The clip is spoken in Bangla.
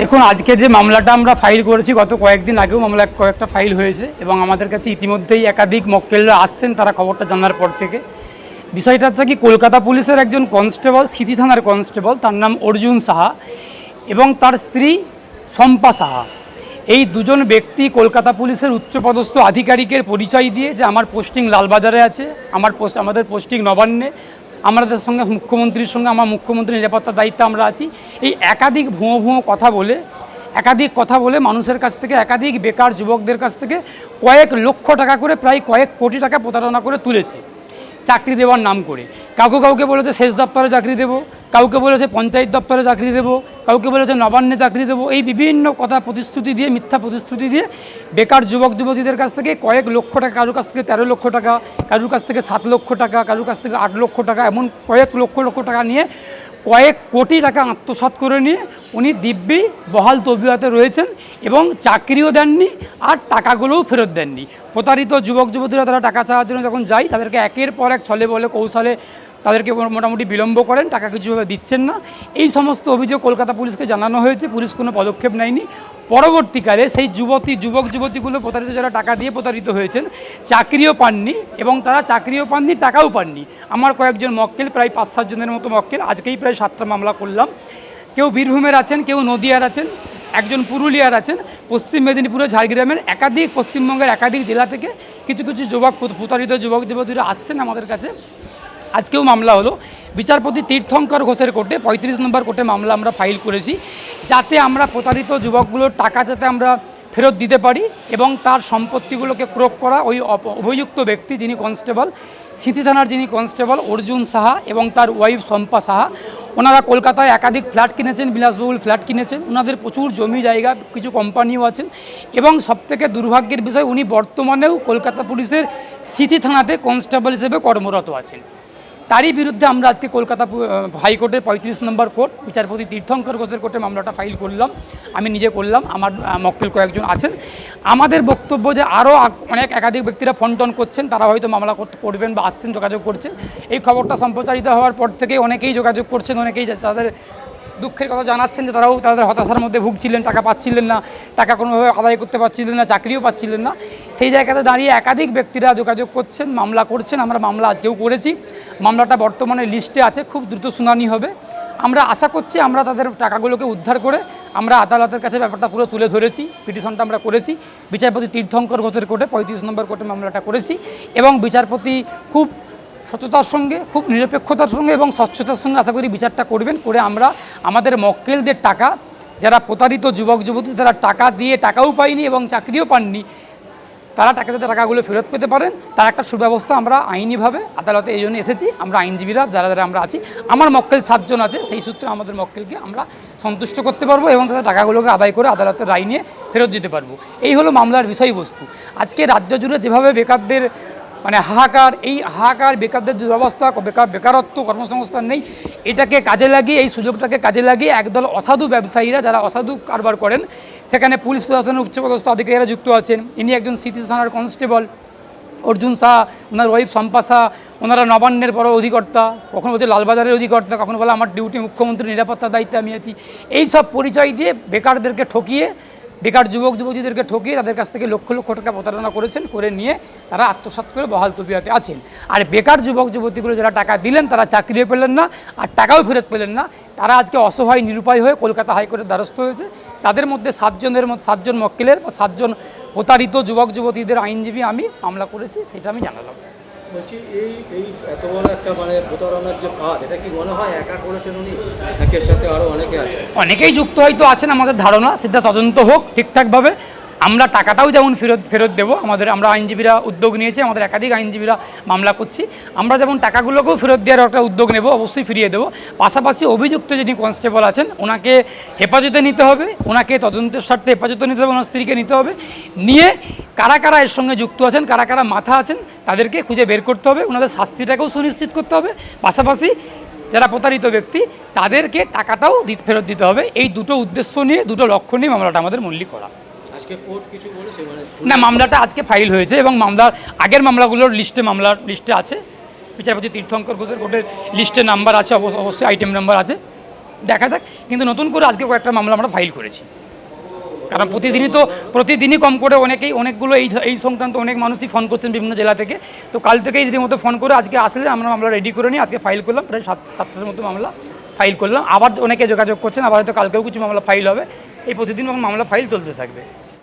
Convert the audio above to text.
দেখুন, আজকে যে মামলাটা আমরা ফাইল করেছি, গত কয়েকদিন আগেও মামলা কয়েকটা ফাইল হয়েছে এবং আমাদের কাছে ইতিমধ্যেই একাধিক মক্কেলরা আসছেন, তারা খবরটা জানার পর থেকে। বিষয়টা হচ্ছে কি, কলকাতা পুলিশের একজন কনস্টেবল স্মৃতি থানার কনস্টেবল তার নাম অর্জুন সাহা এবং তার স্ত্রী শম্পা সাহা। এই দুজন ব্যক্তি কলকাতা পুলিশের উচ্চপদস্থ আধিকারিকের পরিচয় দিয়ে যে, আমার পোস্টিং লালবাজারে আছে, আমার পোস্ট আমাদের পোস্টিং নবান্নে আমাদের সঙ্গে, মুখ্যমন্ত্রীর সঙ্গে, আমার মুখ্যমন্ত্রী নিরাপত্তার দায়িত্বে আমরা আছি। এই একাধিক ভুঁয়ো ভুঁয়ো কথা বলে, একাধিক কথা বলে মানুষের কাছ থেকে, একাধিক বেকার যুবকদের কাছ থেকে কয়েক লক্ষ টাকা করে, প্রায় কয়েক কোটি টাকা প্রতারণা করে তুলেছে। চাকরি দেওয়ার নাম করে। কাউকে কাউকে বলেছে, সেচ দপ্তরে চাকরি দেবো, কাউকে বলেছে, পঞ্চায়েত দপ্তরে চাকরি দেবো কাউকে বলেছে নবান্নে চাকরি দেবো, এই বিভিন্ন কথা প্রতিশ্রুতি দিয়ে, মিথ্যা প্রতিশ্রুতি দিয়ে বেকার যুবক যুবতীদের কাছ থেকে কয়েক লক্ষ টাকা, কারোর কাছ থেকে তেরো লক্ষ টাকা, কারোর কাছ থেকে সাত লক্ষ টাকা, কারোর কাছ থেকে আট লক্ষ টাকা, এমন কয়েক লক্ষ লক্ষ টাকা নিয়ে কয়েক কোটি টাকা আত্মসাৎ করে নিয়ে উনি দিব্যি বহাল তবিয়াতে রয়েছেন এবং চাকরিও দেননি আর টাকাগুলোও ফেরত দেননি। প্রতারিত যুবক যুবতীরা তারা টাকা চাওয়ার জন্য যখন যায়, তাদেরকে একের পর এক ছলে বলে, কৌশলে তাদেরকে মোটামুটি বিলম্ব করেন, টাকা কিছুভাবে দিচ্ছেন না। এই সমস্ত অভিযোগ কলকাতা পুলিশকে জানানো হয়েছে, পুলিশ কোনো পদক্ষেপ নেয়নি। পরবর্তীকালে সেই যুবতী, যুবক, যুবতীগুলো প্রতারিত যারা টাকা দিয়ে প্রতারিত হয়েছেন, চাকরিও পাননি এবং তারা চাকরিও পাননি, টাকাও পাননি। আমার কয়েকজন মক্কেল, প্রায় পাঁচ সাতজনের মতো মক্কেল, আজকেই প্রায় সাতটা মামলা করলাম। কেউ বীরভূমের আছেন, কেউ নদিয়ার আছেন, একজন পুরুলিয়ার আছেন, পশ্চিম মেদিনীপুরে ঝাড়গ্রামের একাধিক, পশ্চিমবঙ্গের একাধিক জেলা থেকে কিছু কিছু যুবক প্রতারিত, যুবক, যুবতীরা আসছেন আমাদের কাছে। আজকেও মামলা হলো। বিচারপতি তীর্থঙ্কর ঘোষের কোর্টে, পঁয়ত্রিশ নম্বর কোর্টে মামলা আমরা ফাইল করেছি, যাতে আমরা প্রতারিত যুবকগুলোর টাকা যাতে আমরা ফেরত দিতে পারি এবং তার সম্পত্তিগুলোকে ক্রোক করা ওই অভিযুক্ত ব্যক্তি যিনি কনস্টেবল স্মৃতি থানার যিনি কনস্টেবল, অর্জুন সাহা এবং তার ওয়াইফ শম্পা সাহা, ওনারা কলকাতায় একাধিক ফ্ল্যাট কিনেছেন, বিলাসবহুল ফ্ল্যাট কিনেছেন, ওনাদের প্রচুর জমি জায়গা, কিছু কোম্পানিও আছেন এবং সবথেকে দুর্ভাগ্যের বিষয়, উনি বর্তমানেও কলকাতা পুলিশের স্মৃতি থানাতে কনস্টেবল হিসেবে কর্মরত আছেন। তারই বিরুদ্ধে আমরা আজকে কলকাতা হাইকোর্টের পঁয়ত্রিশ নম্বর কোর্ট, বিচারপতি তীর্থঙ্কর ঘোষের কোর্টে মামলাটা ফাইল করলাম। আমি নিজে করলাম, আমার মক্কেল কয়েকজন আছেন। আমাদের বক্তব্য যে আরও অনেক একাধিক ব্যক্তিরা ফোন টোন করছেন, তারা হয়তো মামলা করতে করবেন বা আসছেন, যোগাযোগ করছেন। এই খবরটা সম্প্রচারিত হওয়ার পর থেকে অনেকেই যোগাযোগ করছেন, অনেকেই তাদের দুঃখের কথা জানাচ্ছেন যে তারাও তাদের হতাশার মধ্যে ভুগছিলেন, টাকা পাচ্ছিলেন না, টাকা কোনোভাবে আদায় করতে পারছিলেন না, চাকরিও পাচ্ছিলেন না। সেই জায়গাতে দাঁড়িয়ে একাধিক ব্যক্তিরা যোগাযোগ করছেন, মামলা করছেন। আমরা মামলা আজকেও করেছি। মামলাটা বর্তমানে লিস্টে আছে, খুব দ্রুত শুনানি হবে। আমরা আশা করছি আমরা তাদের টাকাগুলোকে উদ্ধার করে আমরা আদালতের কাছে ব্যাপারটা পুরো তুলে ধরেছি, পিটিশনটা আমরা করেছি। বিচারপতি তীর্থঙ্কর ঘোষের কোর্টে, পঁয়ত্রিশ নম্বর কোর্টে মামলাটা করেছি এবং বিচারপতি খুব সততার সঙ্গে, খুব নিরপেক্ষতার সঙ্গে এবং স্বচ্ছতার সঙ্গে আশা করি বিচারটা করবেন, করে আমরা আমাদের মক্কেলদের টাকা, যারা প্রতারিত যুবক যুবতী যারা টাকা দিয়ে টাকাও পায়নি এবং চাকরিও পাননি তারা টাকা যাতে টাকাগুলো ফেরত পেতে পারেন। তার একটা সুব্যবস্থা আমরা আইনিভাবে আদালতে এই জন্য এসেছি। আমরা আইনজীবীরা যারা যারা আমরা আছি, আমার মক্কেল সাতজন আছে, সেই সূত্রে আমাদের মক্কেলকে আমরা সন্তুষ্ট করতে পারব এবং তাদের টাকাগুলোকে আদায় করে আদালতের রায় নিয়ে ফেরত দিতে পারব। এই হলো মামলার বিষয়বস্তু। আজকে রাজ্য জুড়ে যেভাবে বেকারদের মানে হাহাকার, এই হাহাকার, বেকারদের দুরবস্থা, বেকার, বেকারত্ব, কর্মসংস্থান নেই, এটাকে কাজে লাগিয়ে, এই সুযোগটাকে কাজে লাগিয়ে একদল অসাধু ব্যবসায়ীরা যারা অসাধু কারবার করেন, সেখানে পুলিশ প্রশাসনের উচ্চপদস্থ আধিকারিকরা যুক্ত আছেন। ইনি একজন সিটি থানার কনস্টেবল। অর্জুন শাহ, ওনার ওয়াইফ শম্পা শাহ, ওনারা নবান্নের বড় অধিকর্তা, কখনো বলছে লালবাজারের অধিকর্তা, কখনো বলে আমার ডিউটি মুখ্যমন্ত্রী নিরাপত্তার দায়িত্বে আমি আছি। এই সব পরিচয় দিয়ে বেকারদেরকে ঠকিয়ে বেকার যুবক যুবতীদেরকে ঠকিয়ে তাদের কাছ থেকে লক্ষ লক্ষ টাকা প্রতারণা করেছেন, করে নিয়ে তারা আত্মসাৎ করে বহাল তবিয়াতে আছেন। আর বেকার যুবক যুবতীগুলো যারা টাকা দিলেন, তারা চাকরিও পেলেন না, আর টাকাও ফেরত পেলেন না। তারা আজকে অসহায়, নিরুপায় হয়ে কলকাতা হাইকোর্টের দ্বারস্থ হয়েছে। তাদের মধ্যে সাতজনের মধ্যে, সাতজন মক্কেলের বা সাতজন প্রতারিত যুবক যুবতীদের আইনজীবী আমি মামলা করেছি, সেটা আমি জানালাম। বলছি, এই এই এত বড় একটা মানে প্রতারণার যে ফাঁদ, এটা কি মনে হয় একা করেছেন উনি? একের সাথে আরও অনেকে আছে। অনেকেই যুক্ত হয়তো আছেন আমাদের ধারণা সেটা তদন্ত হোক ঠিকঠাকভাবে। আমরা টাকাটাও যেমন ফেরত ফেরত দেবো, আমাদের, আমরা আইনজীবীরা উদ্যোগ নিয়েছি, আমাদের একাধিক আইনজীবীরা মামলা করছি। আমরা যেমন টাকাগুলোকেও ফেরত দেওয়ার একটা উদ্যোগ নেব, অবশ্যই ফিরিয়ে দেবো। পাশাপাশি অভিযুক্ত যিনি কনস্টেবল আছেন, ওনাকে হেফাজতে নিতে হবে, ওনাকে তদন্তের স্বার্থে হেফাজতে নিতে হবে, ওনার স্ত্রীকে নিতে হবে। নিয়ে কারা কারা এর সঙ্গে যুক্ত আছেন, কারা কারা মাথা আছেন, তাদেরকে খুঁজে বের করতে হবে, ওনাদের শাস্তিটাকেও সুনিশ্চিত করতে হবে। পাশাপাশি যারা প্রতারিত ব্যক্তি, তাদেরকে টাকাটাও ফেরত দিতে হবে। এই দুটো উদ্দেশ্য নিয়ে, দুটো লক্ষ্য নিয়ে মামলাটা আমাদের মূল্য করা। মানে না, মামলাটা আজকে ফাইল হয়েছে এবং মামলার আগের মামলাগুলোর লিস্টে মামলার লিস্টে আছে। বিচারপতি তীর্থঙ্কর ঘোষের কোর্টের লিস্টে নাম্বার আছে অবশ্যই আইটেম নাম্বার আছে। দেখা যাক, কিন্তু নতুন করে আজকে কয়েকটা মামলা আমরা ফাইল করেছি। কারণ প্রতিদিনই তো প্রতিদিনই কম করে অনেকেই অনেকগুলো এই এই সংক্রান্ত অনেক মানুষই ফোন করছেন বিভিন্ন জেলা থেকে। তো কাল থেকেই রীতিমতো ফোন করে আজকে আসলে আমরা মামলা রেডি করে নিই আজকে ফাইল করলাম। প্রায় সাত সাতটার মতো মামলা ফাইল করলাম। আবার অনেকে যোগাযোগ করছেন, আবার হয়তো কালকেও কিছু মামলা ফাইল হবে। এই প্রতিদিন মামলা ফাইল চলতে থাকবে।